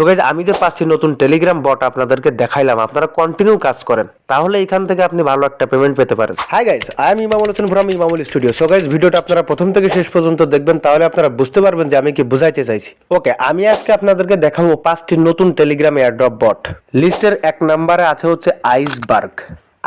So guys আমি যে পাচ্ছি নতুন টেলিগ্রাম বট আপনাদেরকে দেখাইলাম, আপনারা কন্টিনিউ কাজ করেন, তাহলে এখান থেকে আপনি ভালো একটা পেমেন্ট পেতে পারেন। High guys I am Imamul Hossain from Imamul studio so guys ভিডিওটা আপনারা প্রথম থেকে শেষ পর্যন্ত দেখবেন, তাহলে আপনারা বুঝতে পারবেন যে আমি কি বুঝাইতে চাইছি। ওকে আমি আজকে আপনাদেরকে দেখাবো পাঁচটি নতুন টেলিগ্রাম এয়ারড্রপ বট লিস্টের এক নম্বরে আছে হচ্ছে আইসবার্গ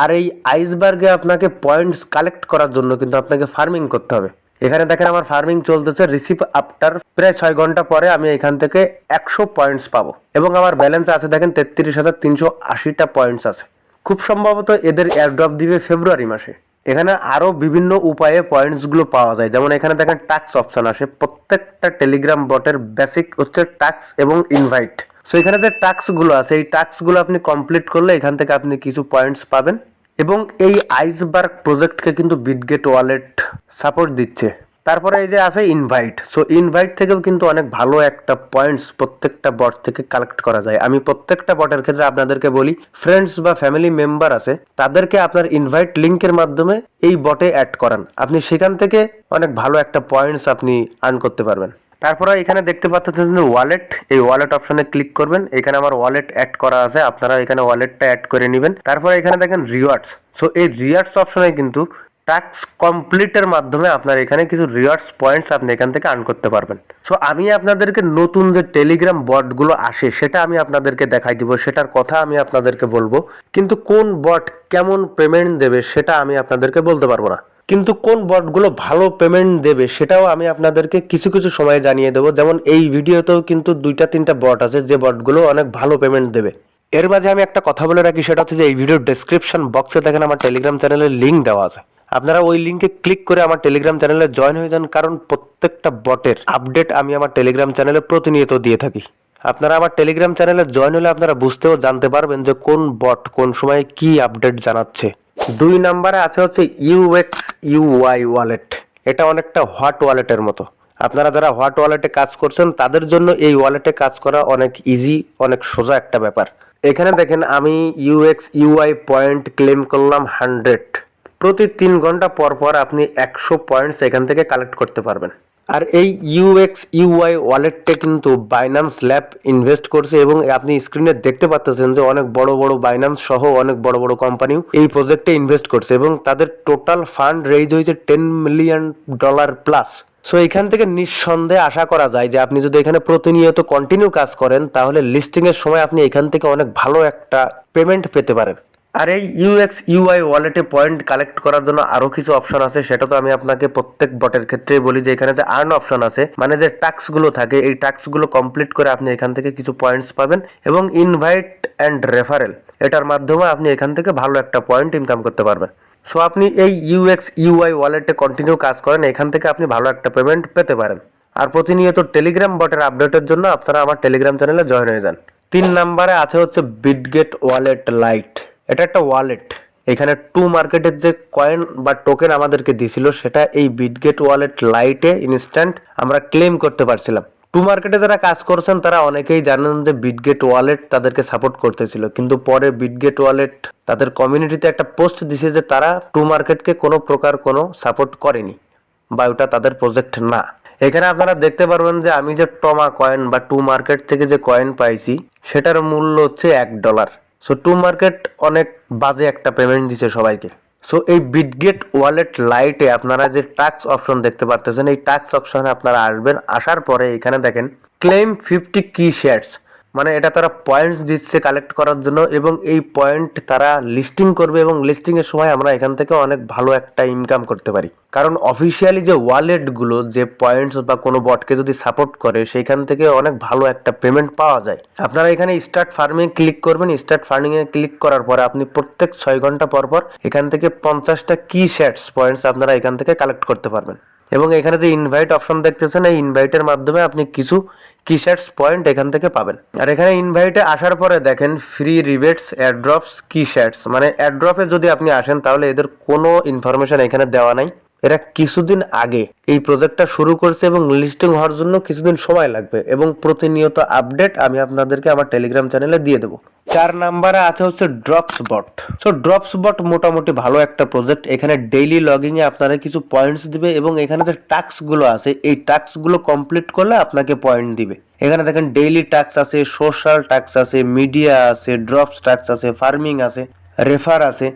আর এই আইসবার্গে আপনাকে পয়েন্টস কালেক্ট করার জন্য কিন্তু আপনাকে ফার্মিং করতে হবে। এখানে দেখেন আমার ফার্মিং চলতেছে রিসিভ আফটার প্রায় ছয় ঘণ্টা পরে আমি এখান থেকে একশো পয়েন্টস পাবো। এবং আমার ব্যালেন্স আছে দেখেন তেত্রিশ হাজার তিনশো আশিটা পয়েন্টস আছে। খুব সম্ভবত এদের এয়ারড্রপ দিবে ফেব্রুয়ারি মাসে। এখানে আরও বিভিন্ন উপায়ে পয়েন্টসগুলো পাওয়া যায়। যেমন এখানে দেখেন টাক্স অপশন আসে। প্রত্যেকটা টেলিগ্রাম বটের বেসিক হচ্ছে টাক্স এবং ইনভাইট সো এখানে যে টাস্কগুলো আছে, এই টাস্কগুলো আপনি কমপ্লিট করলে এখান থেকে আপনি কিছু পয়েন্টস পাবেন। এবং এই আইসবার্গ প্রজেক্টকে কিন্তু বিটগেট ওয়ালেট সাপোর্ট দিচ্ছে। তারপরে এই যে আছে ইনভাইট সো ইনভাইট থেকেও কিন্তু অনেক ভালো একটা পয়েন্টস প্রত্যেকটা বট থেকে কালেক্ট করা যায়। আমি প্রত্যেকটা বটের ক্ষেত্রে আপনাদেরকে বলি ফ্রেন্ডস বা ফ্যামিলি মেম্বার আছে, তাদেরকে আপনার ইনভাইট লিঙ্কের মাধ্যমে এই বটে অ্যাড করান। আপনি সেখান থেকে অনেক ভালো একটা পয়েন্টস আপনি আর্ন করতে পারবেন। তারপরে এখানে দেখতে পাচ্ছেন যে ওয়ালেট এই ওয়ালেট অপশনে ক্লিক করবেন। এখানে আমার ওয়ালেট অ্যাড করা আছে, আপনারা এখানে ওয়ালেটটা অ্যাড করে নেবেন। তারপরে এখানে দেখেন রিওয়ার্ডস সো এই রিওয়ার্ডস অপশনে কিন্তু টাস্ক কমপ্লিটের মাধ্যমে আপনার এখানে কিছু রিওয়ার্ডস পয়েন্টস আপনি এখান থেকে আর্ন করতে পারবেন। সো আমি আপনাদেরকে নতুন যে টেলিগ্রাম বটগুলো আসে, সেটা আমি আপনাদেরকে দেখাই দিব, সেটার কথা আমি আপনাদেরকে বলব। কিন্তু কোন বট কেমন পেমেন্ট দেবে, সেটা আমি আপনাদেরকে বলতে পারব না। কিন্তু কোন বটগুলো ভালো পেমেন্ট দেবে সেটাও আমি আপনাদেরকে কিছু কিছু সময় জানিয়ে দেবো। যেমন এই ভিডিওতেও কিন্তু দুইটা, তিনটা বট আছে, যে বটগুলো অনেক ভালো পেমেন্ট দেবে। এর মাঝে আমি একটা কথা বলে রাখি, সেটা হচ্ছে যে এই ভিডিওর ডেসক্রিপশন বক্সে দেখেন আমার টেলিগ্রাম চ্যানেলের লিঙ্ক দেওয়া আছে। আপনারা ওই লিঙ্কে ক্লিক করে আমার টেলিগ্রাম চ্যানেলে জয়েন হয়ে যান, কারণ প্রত্যেকটা বটের আপডেট আমি আমার টেলিগ্রাম চ্যানেলে প্রতিনিয়ত দিয়ে থাকি। আপনারা আমার টেলিগ্রাম চ্যানেলে জয়েন হলে আপনারা বুঝতেও জানতে পারবেন যে কোন বট কোন সময় কি আপডেট জানাচ্ছে। দুই নাম্বারে আছে হচ্ছে ইউএক্স ইউওয়াই ওয়ালেট এটা অনেকটা হট ওয়ালেটের মতো। আপনারা যারা হট ওয়ালেটে কাজ করছেন, তাদের জন্য এই ওয়ালেটে কাজ করা অনেক ইজি অনেক সোজা একটা ব্যাপার। এখানে দেখেন, আমি ইউএক্স ইউআই পয়েন্ট ক্লেম করলাম হান্ড্রেড প্রতি তিন ঘণ্টা পর পর আপনি একশো পয়েন্টস এখান থেকে কালেক্ট করতে পারবেন। আর এই ইউএক্স ইউআই ওয়ালেটটা কিন্তু বাইনান্স ল্যাব ইনভেস্ট করছে এবং আপনি স্ক্রিনে দেখতে পাচ্ছেন যে অনেক বড় বড় বাইনান্স সহ অনেক বড় বড় কোম্পানিও এই প্রজেক্টে ইনভেস্ট করছে এবং তাদের টোটাল ফান্ড রেইজ হয়েছে ten million dollar plus so এখান থেকে নিঃসন্দেহে আশা করা যায় যে আপনি যদি এখানে প্রতিনিয়ত কন্টিনিউ কাজ করেন, তাহলে লিস্টিং এর সময় আপনি এখান থেকে অনেক ভালো একটা পেমেন্ট পেতে পারেন। আর এই ইউএক্স ইউআই ওয়ালেটে পয়েন্ট কালেক্ট করার জন্য আরও কিছু অপশন আছে, সেটা তো আমি আপনাকে প্রত্যেক বটের ক্ষেত্রেই বলি যে এখানে যে আর্ন অপশন আছে মানে যে টাস্কগুলো থাকে, এই টাস্কগুলো কমপ্লিট করে আপনি এখান থেকে কিছু পয়েন্টস পাবেন এবং ইনভাইট অ্যান্ড রেফারেল এটার মাধ্যমে আপনি এখান থেকে ভালো একটা পয়েন্ট ইনকাম করতে পারবেন। সো আপনি এই ইউএক্স ইউআই ওয়ালেটে কন্টিনিউ কাজ করেন, এখান থেকে আপনি ভালো একটা পেমেন্ট পেতে পারেন। আর প্রতিনিয়ত টেলিগ্রাম বটের আপডেটের জন্য আপনারা আমার টেলিগ্রাম চ্যানেলে জয়েন হয়ে যান। তিন নাম্বারে আছে হচ্ছে বিটগেট ওয়ালেট লাইট এটা একটা ওয়ালেট এখানে টু মার্কেটের যে কয়েন বা টোকেন আমাদেরকে দিছিল, সেটা এই বিটগেট ওয়ালেট লাইটে ইনস্ট্যান্ট আমরা ক্লেম করতে পারছিলাম। টু মার্কেটে যারা কাজ করছেন, তারা অনেকেই জানেন যে বিটগেট ওয়ালেট তাদেরকে সাপোর্ট করতেছিল। কিন্তু পরে বিটগেট ওয়ালেট তাদের কমিউনিটিতে একটা পোস্ট দিছে যে তারা টু মার্কেটকে কোনো প্রকার কোনো সাপোর্ট করেনি বা ওটা তাদের প্রজেক্ট না। এখানে আপনারা দেখতে পারবেন যে আমি যে টমা কয়েন বা টু মার্কেট থেকে যে কয়েন পাইছি, সেটার মূল্য হচ্ছে এক ডলার সো টু মার্কেট অনেক বাজে একটা পেমেন্ট দিছে সবাইকে। সো এই বিটগেট ওয়ালেট লাইটে আপনারা যে টাক্স অপশন দেখতে পারতেছেন, এই টাক্স অপশনে আপনারা আসবেন, আসার পরে এখানে দেখেন ক্লেম ফিফটি কি শেয়ারস মানে এটা তারা পয়েন্টস দিচ্ছে কালেক্ট করার জন্য এবং এই পয়েন্ট তারা লিস্টিং করবে এবং লিস্টিং এর সময় আমরা এখান থেকে অনেক ভালো একটা ইনকাম করতে পারি। কারণ অফিসিয়ালি যে ওয়ালেটগুলো যে পয়েন্টস বা কোনো বটকে যদি সাপোর্ট করে, সেইখান থেকে অনেক ভালো একটা পেমেন্ট পাওয়া যায়। আপনারা এখানে স্টার্ট ফার্মিং ক্লিক করবেন স্টার্ট ফার্মিং এ ক্লিক করার পরে আপনি প্রত্যেক ছয় ঘণ্টা পর পর এখান থেকে পঞ্চাশটা কি শেয়ারস পয়েন্টস আপনারা এখান থেকে কালেক্ট করতে পারবেন। এবং এখানে যে ইনভাইট অপশন দেখতেছেন, এই ইনভাইটের মাধ্যমে আপনি কিছু কিস্যাটস পয়েন্ট এখান থেকে পাবেন। আর এখানে ইনভাইটে আসার পরে দেখেন ফ্রি রিবেটস অ্যাড্রপস কিস্যাটস মানে অ্যাড্রপে যদি আপনি আসেন, তাহলে এদের কোনো ইনফরমেশন এখানে দেওয়া নাই। এরা কিছুদিন আগে এই প্রজেক্টটা শুরু করছে এবং লিস্টিং হওয়ার জন্য কিছুদিন সময় লাগবে এবং প্রতিনিয়ত আপডেট আমি আপনাদেরকে আমার টেলিগ্রাম চ্যানেলে দিয়ে দেবো। চার নাম্বারে আছে হচ্ছে drops bot. So drops bot মোটামুটি ভালো একটা প্রজেক্ট এখানে ডেইলি লগিং এ আপনারা কিছু পয়েন্টস দিবে এবং এখানে যে টাস্কগুলো আছে, এই টাস্কগুলো কমপ্লিট করলে আপনাকে পয়েন্ট দিবে। এখানে দেখেন ডেইলি টাস্ক আছে সোশ্যাল টাস্ক আছে মিডিয়া আছে, ড্রপস টাস্ক আছে ফার্মিং আছে রেফার আছে।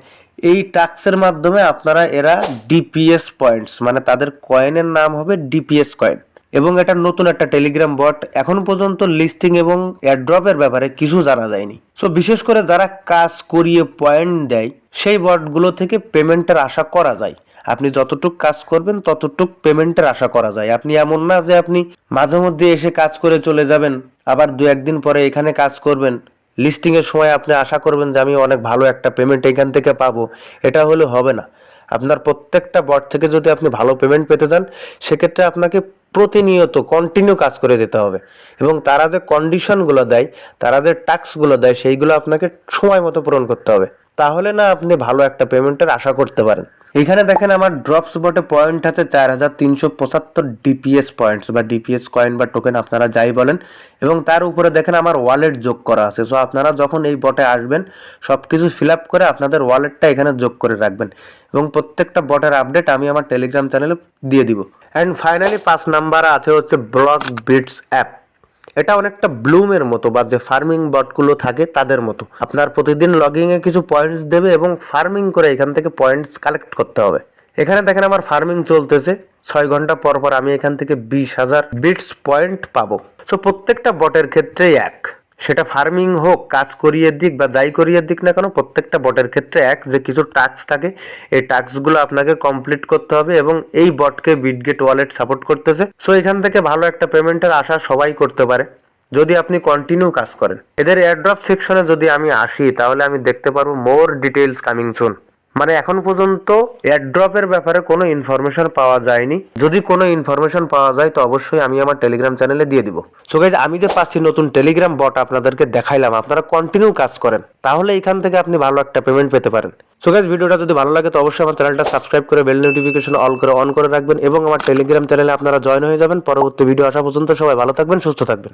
এই টাস্কের মাধ্যমে আপনারা এরা ডিপিএস পয়েন্টস মানে তাদের কয়েনের নাম হবে ডিপিএস কয়েন এবং এটা নতুন একটা টেলিগ্রাম বট এখন পর্যন্ত লিস্টিং এবং এয়ারড্রপের ব্যাপারে কিছু জানা যায়নি। সো বিশেষ করে যারা কাজ করিয়ে পয়েন্ট দেয়, সেই বটগুলো থেকে পেমেন্টের আশা করা যায়। আপনি যতটুক কাজ করবেন, ততটুক পেমেন্টের আশা করা যায়। আপনি এমন না যে আপনি মাঝে মধ্যে এসে কাজ করে চলে যাবেন, আবার দু একদিন পরে এখানে কাজ করবেন। লিস্টিং এর সময় আপনি আশা করবেন যে আমি অনেক ভালো একটা পেমেন্ট এখান থেকে পাবো। এটা হলে হবে না। আপনার প্রত্যেকটা বট থেকে যদি আপনি ভালো পেমেন্ট পেতে চান, সেক্ষেত্রে আপনাকে প্রতিনিয়ত কন্টিনিউ কাজ করে যেতে হবে। এবং তারা যে কন্ডিশনগুলো দেয়, তারা যে টাস্কগুলো দেয়, সেইগুলো আপনাকে সময় মতো পূরণ করতে হবে। তাহলে না আপনি ভালো একটা পেমেন্টের আশা করতে পারেন। এখানে দেখেন আমার ড্রপস বটে পয়েন্ট আছে চার হাজার তিনশো পঁচাত্তর ডিপিএস পয়েন্টস বা ডিপিএস কয়েন বা টোকেন আপনারা যাই বলেন। এবং তার উপরে দেখেন আমার ওয়ালেট যোগ করা আছে। সো আপনারা যখন এই বটে আসবেন সব কিছু ফিল আপ করে আপনাদের ওয়ালেটটা এখানে যোগ করে রাখবেন। এবং প্রত্যেকটা বটের আপডেট আমি আমার টেলিগ্রাম চ্যানেলে দিয়ে দিব। অ্যান্ড ফাইনালি পাঁচ নাম্বার আছে হচ্ছে ব্লক বিটস অ্যাপ। এটা অনেকটা ব্লুমের মতো বা যে ফার্মিং বটগুলো থাকে তাদের মতো। আপনার প্রতিদিন লগিংয়ে কিছু পয়েন্টস দেবে এবং ফার্মিং করে এখান থেকে পয়েন্টস কালেক্ট করতে হবে। এখানে দেখেন আমার ফার্মিং চলতেছে। ছয় ঘণ্টা পর পর আমি এখান থেকে বিশ হাজার বিটস পয়েন্ট পাবো। সো প্রত্যেকটা বটের ক্ষেত্রেই এক। সেটা ফার্মিং হোক, কাজ করিয়ে দিক বা যাই করিয়ে দিক না কেন, প্রত্যেকটা বটের ক্ষেত্রে এক, যে কিছু টাস্ক থাকে, এই টাস্কগুলো আপনাকে কমপ্লিট করতে হবে এবং এই বটকে বিটগেট ওয়ালেট সাপোর্ট করতেছে। সো এখান থেকে ভালো একটা পেমেন্টের আশা সবাই করতে পারে, যদি আপনি কন্টিনিউ কাজ করেন। এদের এয়ারড্রপ সেকশনে যদি আমি আসি, তাহলে আমি দেখতে পারব মোর ডিটেলস কামিং সুন মানে এখন পর্যন্ত এয়ারড্রপের ব্যাপারে কোনো ইনফরমেশন পাওয়া যায়নি। যদি কোনো ইনফরমেশন পাওয়া যায়, তো অবশ্যই আমি আমার টেলিগ্রাম চ্যানেলে দিয়ে দিব। সো গাইজ আমি যে পাচ্ছি নতুন টেলিগ্রাম বট আপনাদেরকে দেখাইলাম, আপনারা কন্টিনিউ কাজ করেন। তাহলে এখান থেকে আপনি ভালো একটা পেমেন্ট পেতে পারেন। সো গাইজ ভিডিওটা যদি ভালো লাগে, তো অবশ্যই আমার চ্যানেলটা সাবস্ক্রাইব করে বেল নোটিফিকেশন অল করে অন করে রাখবেন এবং আমার টেলিগ্রাম চ্যানেলে আপনারা জয়েন হয়ে যাবেন। পরবর্তী ভিডিও আসা পর্যন্ত সবাই ভালো থাকবেন, সুস্থ থাকবেন।